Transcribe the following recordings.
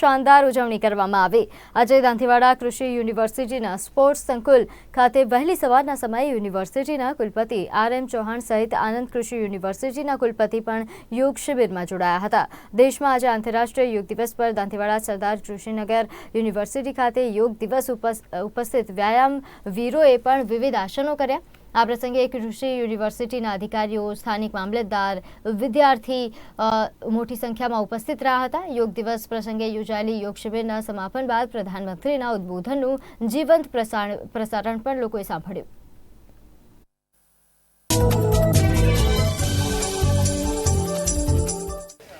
શાનદાર ઉજવણી કરવામાં આવી. આજે દાંતીવાડા કૃષિ યુનિવર્સિટીના સ્પોર્ટ્સ સંકુલ ખાતે વહેલી સવારના સમયે યુનિવર્સિટીના કુલપતિ આર એમ ચૌહાણ સહિત આનંદ કૃષિ યુનિવર્સિટીના કુલપતિ પણ યોગ શિબિરમાં જોડાયા હતા. દેશમાં આજે આંતરરાષ્ટ્રીય યોગ દિવસ પર દાંતીવાડા સરદાર કૃષિનગર યુનિવર્સિટી ખાતે યોગ દિવસ ઉપસ- ઉપસ્થિત વ્યાયામ વીરોએ પણ વિવિધ આસનો કર્યા. આ પ્રસંગે એક ઋષિ યુનિવર્સિટીના અધિકારીઓ, સ્થાનિક મામલતદાર, વિદ્યાર્થી મોટી સંખ્યામાં ઉપસ્થિત રહ્યા હતા. યોગ દિવસ પ્રસંગે યોજાયેલી યોગ શિબિરના સમાપન બાદ પ્રધાનમંત્રીના ઉદ્બોધનનું જીવંત પ્રસાર- પ્રસારણ પણ લોકોએ સાંભળ્યું.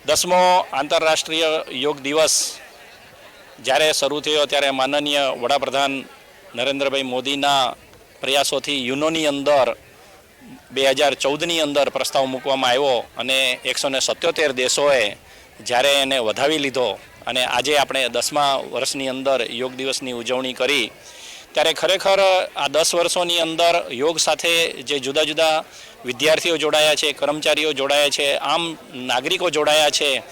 દસમો આંતરરાષ્ટ્રીય યોગ દિવસ જ્યારે શરૂ થયો, ત્યારે માનનીય વડાપ્રધાન નરેન્દ્રભાઈ મોદીના પ્રયાસોથી યુનોની અંદર બે હજાર ચૌદની અંદર પ્રસ્તાવ મૂકવામાં આવ્યો અને એકસો ને સત્યોતેર દેશોએ જ્યારે એને વધાવી લીધો અને આજે આપણે દસમા વર્ષની અંદર યોગ દિવસની ઉજવણી કરી, ત્યારે ખરેખર આ દસ વર્ષોની અંદર યોગ સાથે જે જુદા જુદા વિદ્યાર્થીઓ જોડાયા છે, કર્મચારીઓ જોડાયા છે, આમ નાગરિકો જોડાયા છે,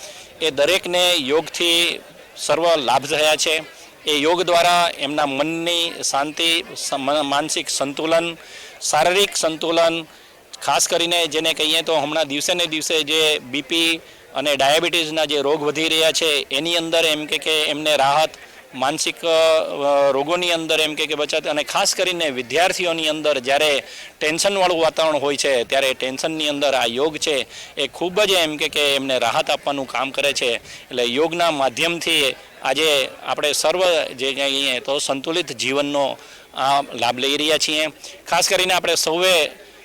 એ દરેકને યોગથી સર્વ લાભ થયા છે. એ યોગ દ્વારા એમના મનની શાંતિ માનસિક સંતુલન, શારીરિક સંતુલન, ખાસ કરીને જેને કહીએ તો હમણાં દિવસે ને દિવસે જે બીપી અને ડાયાબિટીસના જે રોગ વધી રહ્યા છે, એની અંદર એમ કે એમને રાહત માનસિક રોગોની અંદર એમ કે બચત અને ખાસ કરીને વિદ્યાર્થીઓની અંદર જ્યારે ટેન્શનવાળું વાતાવરણ હોય છે, ત્યારે ટેન્શનની અંદર આ યોગ છે, એ ખૂબ જ એમ કે એમને રાહત આપવાનું કામ કરે છે. એટલે યોગના માધ્યમથી આજે આપણે સર્વ જે કહીએ તો સંતુલિત જીવનનો આ લાભ લઈ રહ્યા છીએ. ખાસ કરીને આપણે સૌએ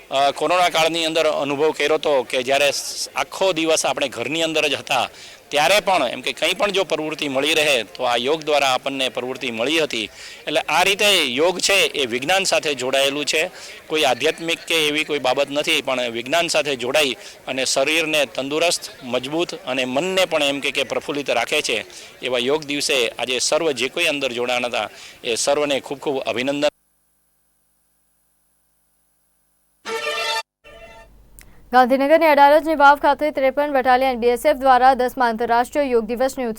કોરોના કાળની અંદર અનુભવ કર્યો હતો કે જ્યારે આખો દિવસ આપણે ઘરની અંદર જ હતા, ત્યારે પણ એમ કે કંઈ પણ જો પ્રવૃત્તિ મળી રહે, તો આ યોગ દ્વારા આપણને પ્રવૃત્તિ મળી હતી. એટલે આ રીતે યોગ છે એ વિજ્ઞાન સાથે જોડાયેલું છે. કોઈ આધ્યાત્મિક કે એવી કોઈ બાબત નથી, પણ વિજ્ઞાન સાથે જોડાઈ અને શરીરને તંદુરસ્ત, મજબૂત અને મનને પણ એમ કે પ્રફુલ્લિત રાખે છે. એવા યોગ દિવસે આજે સર્વ જે કોઈ અંદર જોડાણ હતા, એ સર્વને ખૂબ ખૂબ અભિનંદન. ગાંધીનગરની અડાલજની વાવ ખાતે ત્રેપન બટાલિયન બીએસએફ દ્વારા દસમા આંતરરાષ્ટ્રીય યોગ દિવસની ઉત્સાહ